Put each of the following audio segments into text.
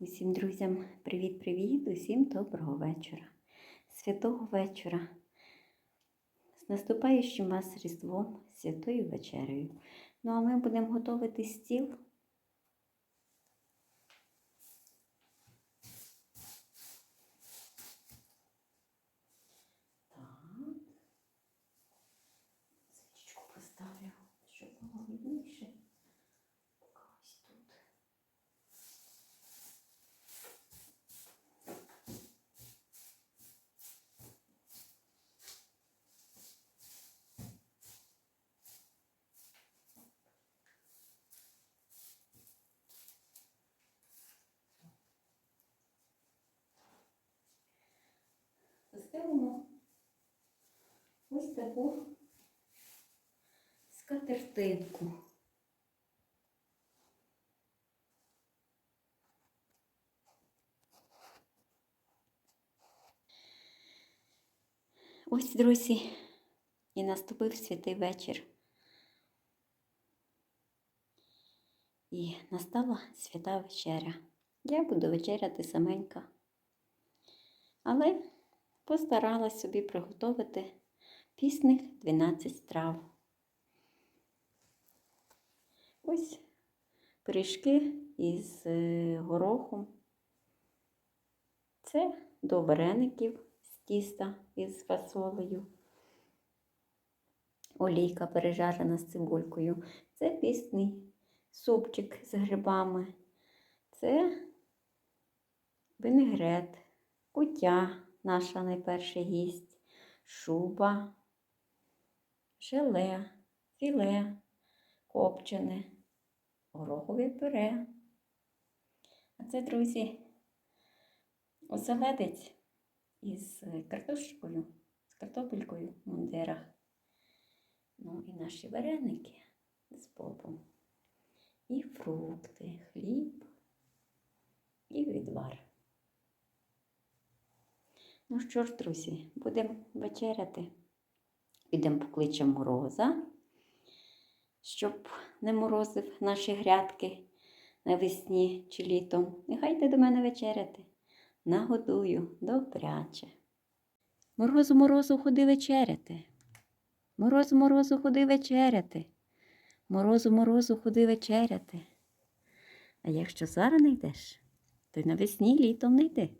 Усім друзям привіт-привіт, усім доброго вечора, святого вечора. З наступаючим вас Різдвом, святою вечерею. Ну а ми будемо готувати стіл. Застелимо ось таку скатертинку. Ось, друзі, і наступив святий вечір. І настала свята вечеря. Я буду вечеряти саменька. Але постаралась собі приготувати пісних 12 страв. Ось пиріжки із е, горохом. Це до вареників з тіста із фасолею. Олійка пережарена з цибулькою. Це пісний супчик з грибами. Це винегрет, куття наша найперша гість, шуба, желе, філе, копчене, горохове пюре. А це, друзі, оселедець із картошкою, з картопелькою в мундирах. Ну і наші вареники з бобом. І фрукти, хліб і відвар. Ну що ж, друзі, будемо вечеряти. Підемо покличемо мороза, щоб не морозив наші грядки навесні чи літом. Нехай йде до мене вечеряти. Нагодую добряче. Морозу, морозу, ходи вечеряти. Морозу, морозу, ходи вечеряти. Морозу, морозу, ходи вечеряти. А якщо зараз не йдеш, то й навесні літом не йди.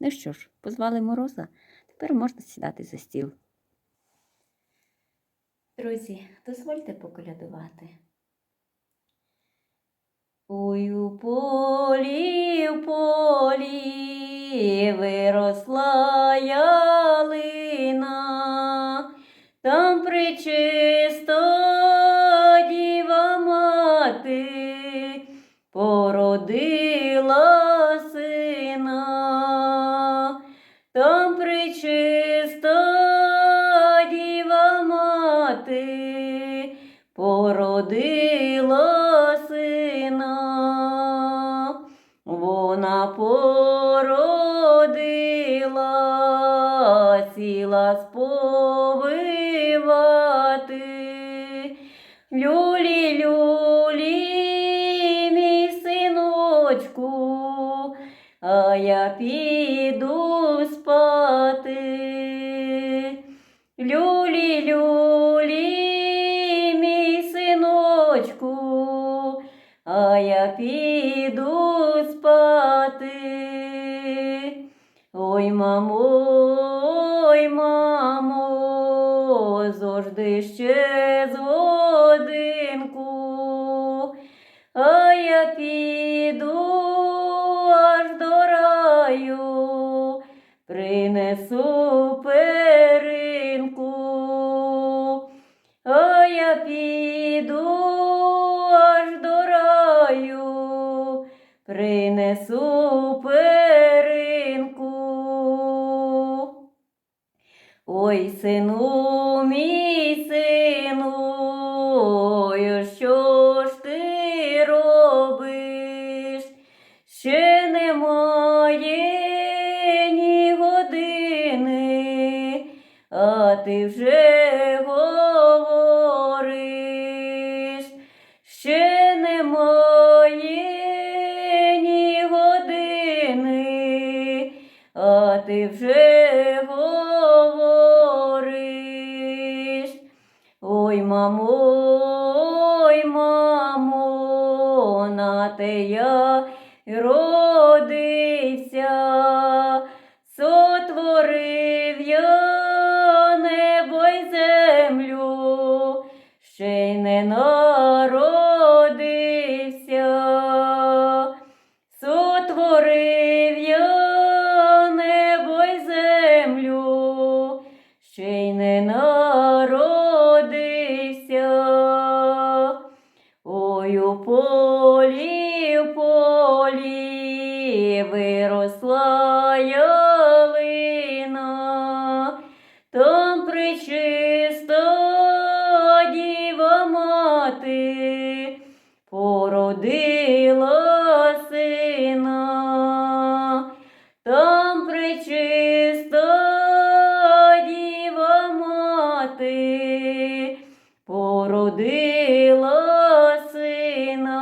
Ну що ж, позвали мороза, тепер можна сідати за стіл. Друзі, дозвольте поколядувати. Ой у полі, в полі виросла ялина, там причисто там причиста діва мати породила сина, вона породила, сіла сповивати. а я піду спати. Люлі, люлі, мій синочку, а я піду спати. Ой, мамо, Принесу перинку. Ой, сину, мій сину, ой, що ж ти робиш? Ще немає ні години, а ти вже я родився, сотворив я небо й землю, ще й не народився. Сотворив я небо й землю, ще й не народився. Ой, у полі, породила сина, там причиста діва мати породила сина.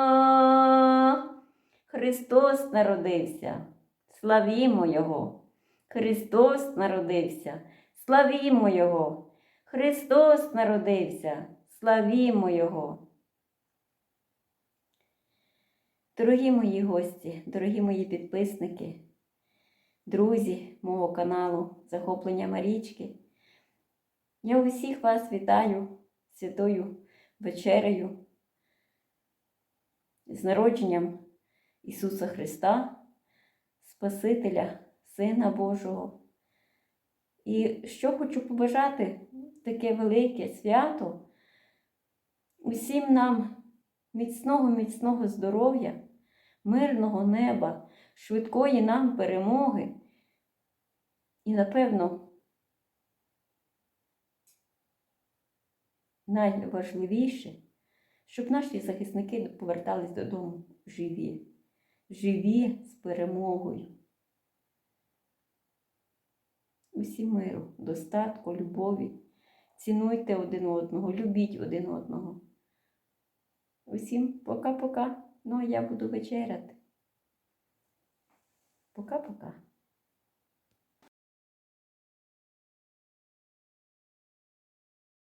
Христос народився, славімо Його. Христос народився, славімо Його. Христос народився, славімо Його. Дорогі мої гості, дорогі мої підписники, друзі мого каналу Захоплення Марічки, я усіх вас вітаю святою вечерею з народженням Ісуса Христа, Спасителя, Сина Божого. І що хочу побажати таке велике свято усім нам міцного, міцного здоров'я, мирного неба, швидкої нам перемоги. І, напевно, найважливіше, щоб наші захисники повертались додому живі, живі з перемогою. Усі миру, достатку, любові. Цінуйте один одного, любіть один одного. Усім пока-пока. Ну, а я буду вечеряти. Пока-пока.